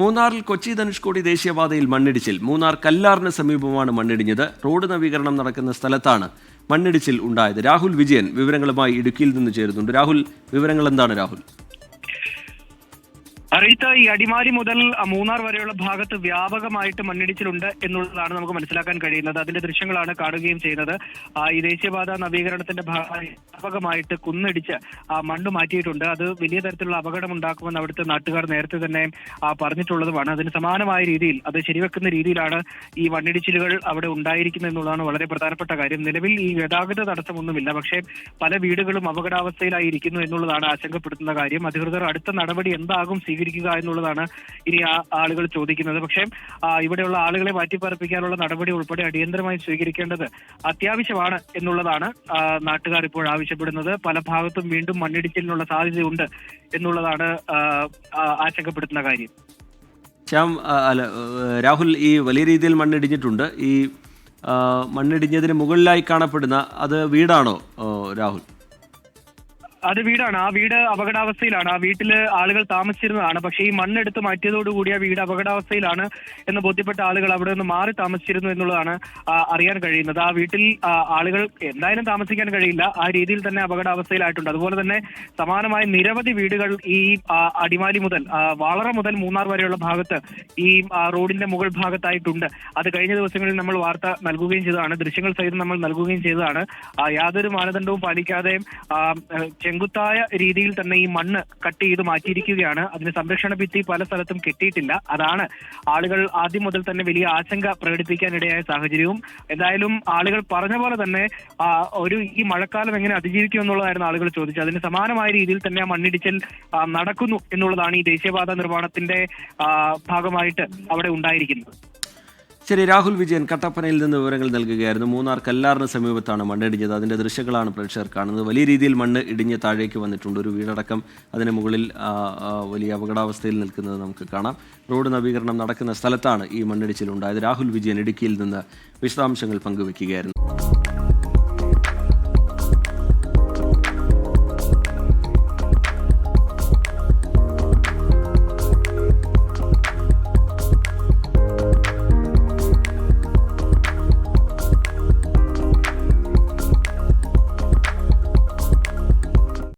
മൂന്നാറിൽ കൊച്ചി ധനുഷ്കോടി ദേശീയപാതയിൽ മണ്ണിടിച്ചിൽ. മൂന്നാർ കല്ലാറിന് സമീപമാണ് മണ്ണിടിഞ്ഞത്. റോഡ് നവീകരണം നടക്കുന്ന സ്ഥലത്താണ് മണ്ണിടിച്ചിൽ ഉണ്ടായത്. രാഹുൽ വിജയൻ വിവരങ്ങളുമായി ഇടുക്കിയിൽ നിന്ന് ചേരുന്നുണ്ട്. രാഹുൽ വിവരങ്ങൾ എന്താണ് രാഹുൽ? അറിയിത്ത ഈ അടിമാലി മുതൽ മൂന്നാർ വരെയുള്ള ഭാഗത്ത് വ്യാപകമായിട്ട് മണ്ണിടിച്ചിലുണ്ട് എന്നുള്ളതാണ് നമുക്ക് മനസ്സിലാക്കാൻ കഴിയുന്നത്. അതിന്റെ ദൃശ്യങ്ങളാണ് കാണുകയും ചെയ്യുന്നത്. ഈ ദേശീയപാത നവീകരണത്തിന്റെ ഭാഗമായി വ്യാപകമായിട്ട് കുന്നിടിച്ച് മണ്ണ് മാറ്റിയിട്ടുണ്ട്. അത് വലിയ തരത്തിലുള്ള അപകടം ഉണ്ടാക്കുമെന്ന് അവിടുത്തെ നാട്ടുകാർ നേരത്തെ തന്നെ പറഞ്ഞിട്ടുള്ളതുമാണ്. അതിന് സമാനമായ രീതിയിൽ അത് ശരിവെക്കുന്ന രീതിയിലാണ് ഈ മണ്ണിടിച്ചിലുകൾ അവിടെ ഉണ്ടായിരിക്കുന്നത് എന്നുള്ളതാണ് വളരെ പ്രധാനപ്പെട്ട കാര്യം. നിലവിൽ ഈ ഗതാഗത തടസ്സമൊന്നുമില്ല. പക്ഷേ പല വീടുകളും അപകടാവസ്ഥയിലായിരിക്കുന്നു എന്നുള്ളതാണ് ആശങ്കപ്പെടുത്തുന്ന കാര്യം. അധികൃതർ അടുത്ത നടപടി എന്താകും സ്വീകരിക്കുക എന്നുള്ളതാണ് ഇനി ആ ആളുകൾ ചോദിക്കുന്നത്. പക്ഷേ ഇവിടെയുള്ള ആളുകളെ മാറ്റിപ്പാർപ്പിക്കാനുള്ള നടപടി ഉൾപ്പെടെ അടിയന്തരമായി സ്വീകരിക്കേണ്ടത് അത്യാവശ്യമാണ് എന്നുള്ളതാണ് നാട്ടുകാർ ഇപ്പോൾ ആവശ്യപ്പെടുന്നത്. പല ഭാഗത്തും വീണ്ടും മണ്ണിടിച്ചിലിനുള്ള സാധ്യതയുണ്ട് എന്നുള്ളതാണ് ആശങ്കപ്പെടുത്തുന്ന കാര്യം. ശ്യാം അല്ല രാഹുൽ ഈ വലിയ രീതിയിൽ മണ്ണിടിഞ്ഞിട്ടുണ്ട്. ഈ മണ്ണിടിഞ്ഞതിന് മുകളിലായി കാണപ്പെടുന്ന അത് വീടാണോ രാഹുൽ? അത് വീടാണ്. ആ വീട് അപകടാവസ്ഥയിലാണ്. ആ വീട്ടിൽ ആളുകൾ താമസിച്ചിരുന്നതാണ്. പക്ഷേ ഈ മണ്ണെടുത്ത് മാറ്റിയതോടുകൂടി ആ വീട് അപകടാവസ്ഥയിലാണ് എന്ന് ബോധ്യപ്പെട്ട ആളുകൾ അവിടെ നിന്ന് മാറി താമസിച്ചിരുന്നു എന്നുള്ളതാണ് അറിയാൻ കഴിയുന്നത്. ആ വീട്ടിൽ ആളുകൾ എന്തായാലും താമസിക്കാൻ കഴിയില്ല. ആ രീതിയിൽ തന്നെ അപകടാവസ്ഥയിലായിട്ടുണ്ട്. അതുപോലെ തന്നെ സമാനമായ നിരവധി വീടുകൾ ഈ അടിമാലി മുതൽ വളറ മുതൽ മൂന്നാർ വരെയുള്ള ഭാഗത്ത് ഈ റോഡിന്റെ മുകൾ ഭാഗത്തായിട്ടുണ്ട്. അത് കഴിഞ്ഞ ദിവസങ്ങളിൽ നമ്മൾ വാർത്ത നൽകുകയും ചെയ്തതാണ്. ദൃശ്യങ്ങൾ സഹിതം നമ്മൾ നൽകുകയും ചെയ്തതാണ്. യാതൊരു മാനദണ്ഡവും പാലിക്കാതെ ആ, ഏഹ്, ചെങ്കുത്തായ രീതിയിൽ തന്നെ ഈ മണ്ണ് കട്ട് ചെയ്ത് മാറ്റിയിരിക്കുകയാണ്. അതിന് സംരക്ഷണ ഭിത്തി പല സ്ഥലത്തും കെട്ടിയിട്ടില്ല. അതാണ് ആളുകൾ ആദ്യം മുതൽ തന്നെ വലിയ ആശങ്ക പ്രകടിപ്പിക്കാനിടയായ സാഹചര്യവും. എന്തായാലും ആളുകൾ പറഞ്ഞ പോലെ തന്നെ ഒരു ഈ മഴക്കാലം എങ്ങനെ അതിജീവിക്കും എന്നുള്ളതായിരുന്നു ആളുകൾ ചോദിച്ചത്. അതിന് സമാനമായ രീതിയിൽ തന്നെ ആ മണ്ണിടിച്ചിൽ നടക്കുന്നു എന്നുള്ളതാണ് ഈ ദേശീയപാത നിർമ്മാണത്തിന്റെ ഭാഗമായിട്ട് അവിടെ ഉണ്ടായിരിക്കുന്നത്. ശരി രാഹുൽ വിജയൻ കട്ടപ്പനയിൽ നിന്ന് വിവരങ്ങൾ നൽകുകയായിരുന്നു. മൂന്നാർ കല്ലാറിന് സമീപത്താണ് മണ്ണിടിഞ്ഞത്. അതിന്റെ ദൃശ്യങ്ങളാണ് പ്രേക്ഷകർ കാണുന്നത്. വലിയ രീതിയിൽ മണ്ണ് ഇടിഞ്ഞ് താഴേക്ക് വന്നിട്ടുണ്ട്. ഒരു വീടടക്കം അതിന് മുകളിൽ വലിയ അപകടാവസ്ഥയിൽ നിൽക്കുന്നത് നമുക്ക് കാണാം. റോഡ് നവീകരണം നടക്കുന്ന സ്ഥലത്താണ് ഈ മണ്ണിടിച്ചിലുണ്ടായത്. രാഹുൽ വിജയൻ ഇടുക്കിയിൽ നിന്ന് വിശദാംശങ്ങൾ പങ്കുവയ്ക്കുകയായിരുന്നു.